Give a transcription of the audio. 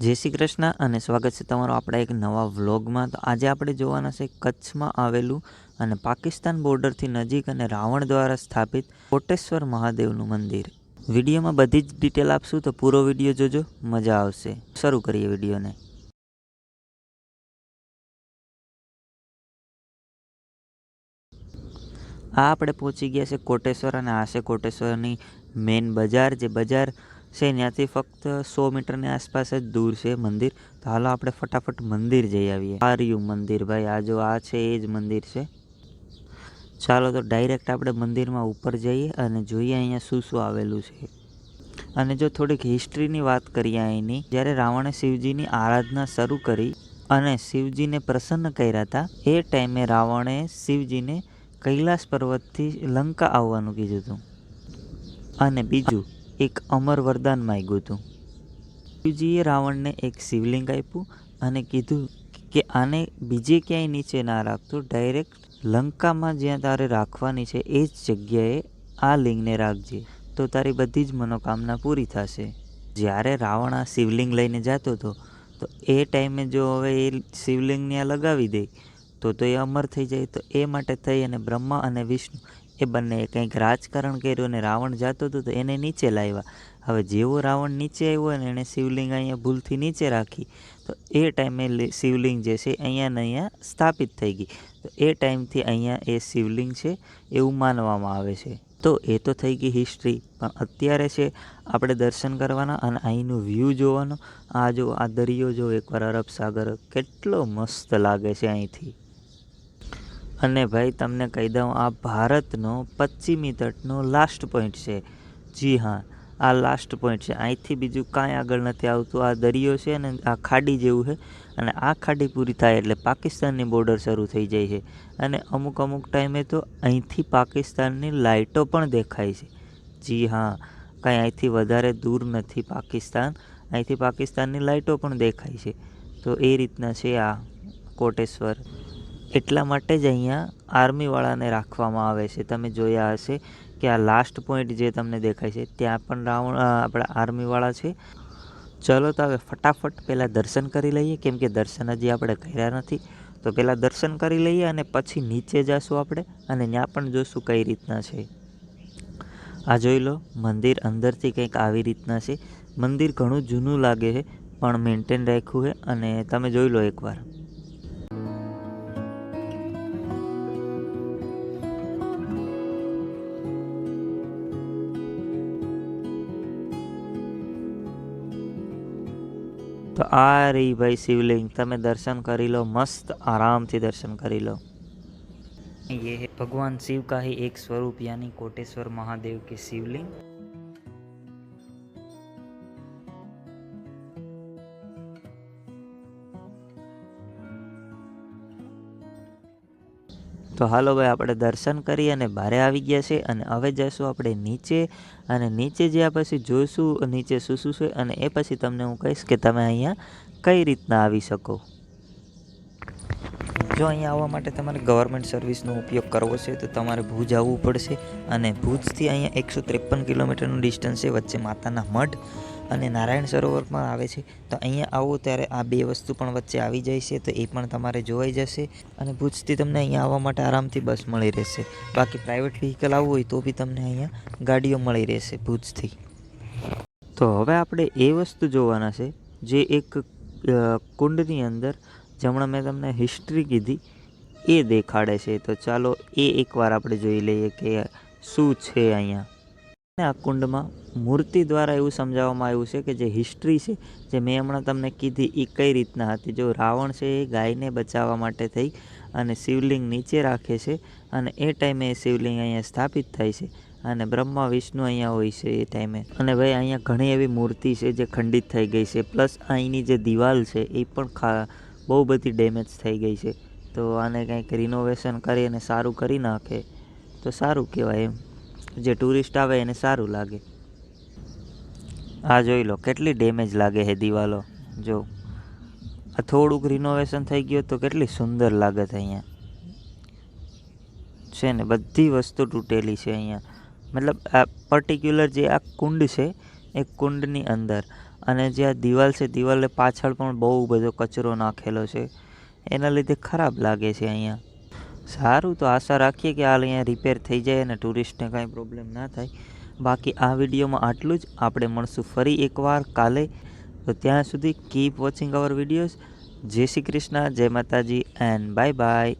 જય શ્રી કૃષ્ણ અને સ્વાગત છે તમારો આપણા એક નવા વ્લોગમાં. તો આજે આપણે જોવાના છે કચ્છમાં આવેલું અને પાકિસ્તાન બોર્ડરથી નજીક અને રાવણ દ્વારા સ્થાપિત કોટેશ્વર મહાદેવનું મંદિર. વિડીયોમાં બધી જ ડિટેલ આપશું, તો પૂરો વીડિયો જોજો, મજા આવશે. શરૂ કરીએ વિડીયોને. આ આપણે પહોંચી ગયા છે કોટેશ્વર અને આ છે કોટેશ્વરની મેઇન બજાર, જે બજાર છે ત્યાંથી ફક્ત સો મીટરની આસપાસ જ દૂર છે મંદિર. તો હાલો આપણે ફટાફટ મંદિર જઈ આવીએ. આર્યું મંદિર ભાઈ, આ જો આ છે, એ જ મંદિર છે. ચાલો તો ડાયરેક્ટ આપણે મંદિરમાં ઉપર જઈએ અને જોઈએ અહીંયા શું શું આવેલું છે. અને જો થોડીક હિસ્ટ્રીની વાત કરીએ અહીંની. જ્યારે રાવણે શિવજીની આરાધના શરૂ કરી અને શિવજીને પ્રસન્ન કર્યા હતા, એ ટાઈમે રાવણે શિવજીને કૈલાસ પર્વતથી લંકા આવવાનું કીધું હતું. અને બીજું એક અમર વરદાન માગ્યું હતું. શિવજીએ રાવણને એક શિવલિંગ આપ્યું અને કીધું કે આને બીજે ક્યાંય નીચે ના રાખતો, ડાયરેક્ટ લંકામાં જ્યાં તારે રાખવાની છે એ જ જગ્યાએ આ લિંગને રાખજે, તો તારી બધી જ મનોકામના પૂરી થશે. જ્યારે રાવણ આ શિવલિંગ લઈને જતો હતો, તો એ ટાઈમે જો હવે એ શિવલિંગને આ લગાવી દે, તો તો એ અમર થઈ જાય, તો એ માટે થઈ અને બ્રહ્મા અને વિષ્ણુ એ બંને કંઈક રાજકારણ કર્યું અને રાવણ જતો હતો તો એને નીચે લાવ્યા. હવે જેવો રાવણ નીચે આવ્યો ને એણે શિવલિંગ અહીંયા ભૂલથી નીચે રાખી, તો એ ટાઈમે શિવલિંગ જે છે અહીંયા ને અહીંયા સ્થાપિત થઈ ગઈ. તો એ ટાઈમથી અહીંયા એ શિવલિંગ છે એવું માનવામાં આવે છે. તો એ તો થઈ ગઈ હિસ્ટ્રી પણ અત્યારે છે આપણે દર્શન કરવાના અને અહીંનું વ્યૂ જોવાનો. આ જો આ દરિયો જો એકવાર અરબ સાગર કેટલો મસ્ત લાગે છે અહીંથી. અને ભાઈ, તમને કહી દઉં, આ ભારતનો પશ્ચિમી તટનો લાસ્ટ પોઈન્ટ છે. જી હા, આ લાસ્ટ પોઈન્ટ છે. અહીંથી બીજું કાંઈ આગળ નથી આવતું. આ દરિયો છે અને આ ખાડી જેવું છે. અને આ ખાડી પૂરી થાય એટલે પાકિસ્તાનની બોર્ડર શરૂ થઈ જાય છે. અને અમુક અમુક ટાઈમે તો અહીંથી પાકિસ્તાનની લાઇટો પણ દેખાય છે. જી હા, કાંઈ અહીંથી વધારે દૂર નથી પાકિસ્તાન. અહીંથી પાકિસ્તાનની લાઇટો પણ દેખાય છે. તો એ રીતના છે આ કોટેશ્વર. એટલા માટે જ અહીંયા આર્મીવાળાને રાખવામાં આવે છે. તમે જોયા હશે કે આ લાસ્ટ પોઈન્ટ જે તમને દેખાય છે, ત્યાં પણ રાવણ આપણા આર્મીવાળા છે. ચલો તો હવે ફટાફટ પહેલાં દર્શન કરી લઈએ. કેમ કે દર્શન હજી આપણે કર્યા નથી. તો પહેલાં દર્શન કરી લઈએ અને પછી નીચે જઈશું આપણે અને ત્યાં પણ જોઈશું કઈ રીતના છે. આ જોઈ લો, મંદિર અંદરથી કંઈક આવી રીતના છે. મંદિર ઘણું જૂનું લાગે છે, પણ મેન્ટેન રાખ્યું છે અને તમે જોઈ લો એકવાર. તો આ રહી ભાઈ શિવલિંગ તમે દર્શન કરી લો મસ્ત આરામથી દર્શન કરી લો ये है भगवान शिव का ही एक स्वरूप यानी कोटेश्वर महादेव के शिवलिंग તો હાલો ભાઈ, આપણે દર્શન કરી અને બહારે આવી ગયા છે અને હવે જઈશું આપણે નીચે અને નીચે જ્યાં પછી જોઈશું, નીચે શું શું છે અને એ પછી તમને હું કહીશ કે તમે અહીંયા કઈ રીતના આવી શકો. જો અહીંયા આવવા માટે તમારે ગવર્મેન્ટ સર્વિસનો ઉપયોગ કરવો છે, તો તમારે ભુજ આવવું પડશે અને ભુજથી અહીંયા એકસો ત્રેપન કિલોમીટરનું ડિસ્ટન્સ છે વચ્ચે માતાના મઢ અને નારાયણ સરોવરમાં આવે છે. તો અહીંયા આવો ત્યારે આ બે વસ્તુ પણ વચ્ચે આવી જાય છે, તો એ પણ તમારે જોવાઈ જશે અને ભુજથી તમને અહીંયા આવવા માટે આરામથી બસ મળી રહેશે. બાકી પ્રાઇવેટ વ્હીકલ આવવું હોય તો બી તમને અહીંયા ગાડીઓ મળી રહેશે ભુજથી. તો હવે આપણે એ વસ્તુ જોવાના છે, જે એક કુંડની અંદર જમણા મેં તમને હિસ્ટ્રી કીધી, એ દેખાડે છે. તો ચાલો એ એકવાર આપણે જોઈ લઈએ કે શું છે અહીંયા. આ કુંડમાં મૂર્તિ દ્વારા એવું સમજાવવામાં આવ્યું છે કે જે હિસ્ટ્રી છે, જે મેં હમણાં તમને કીધી, એ કઈ રીતના હતી? જો રાવણ છે એ ગાયને બચાવવા માટે થઈ અને શિવલિંગ નીચે રાખે છે અને એ ટાઈમે એ શિવલિંગ અહીંયા સ્થાપિત થાય છે અને બ્રહ્મા, વિષ્ણુ અહીંયા હોય છે એ ટાઈમે. અને ભાઈ, અહીંયા ઘણી એવી મૂર્તિ છે જે ખંડિત થઈ ગઈ છે. પ્લસ અહીંની જે દિવાલ છે એ પણ ખા બહુ બધી ડેમેજ થઈ ગઈ છે. તો આને કંઈક રિનોવેશન કરી અને સારું કરી નાખે. તો સારું કહેવાય એમ. જે ટુરિસ્ટ આવે એને સારું લાગે. આ જોઈ લો, કેટલી ડેમેજ લાગે છે દિવાલો. જો, આ થોડુંક રિનોવેશન થઈ ગયું તો કેટલી સુંદર લાગે છે અહીંયા. છે ને, બધી વસ્તુ તૂટેલી છે અહીંયા. મતલબ આ પર્ટિક્યુલર જે આ કુંડ છે, એ કુંડની અંદર. અને જે આ દિવાલ છે દિવાલે પાછળ પણ બહુ બધો કચરો નાખેલો છે. એના લીધે ખરાબ લાગે છે અહીંયા. સારું, તો આશા રાખીએ કે હાલ અહીંયા રિપેર થઈ જાય અને ટુરિસ્ટને કાંઈ પ્રોબ્લેમ ના થાય. બાકી આ વિડીયોમાં આટલું જ. આપણે મળશું ફરી એકવાર કાલે. તો ત્યાં સુધી કીપ વોચિંગ અવર વિડીયોઝ જય શ્રી કૃષ્ણ, જય માતાજી એન્ડ બાય બાય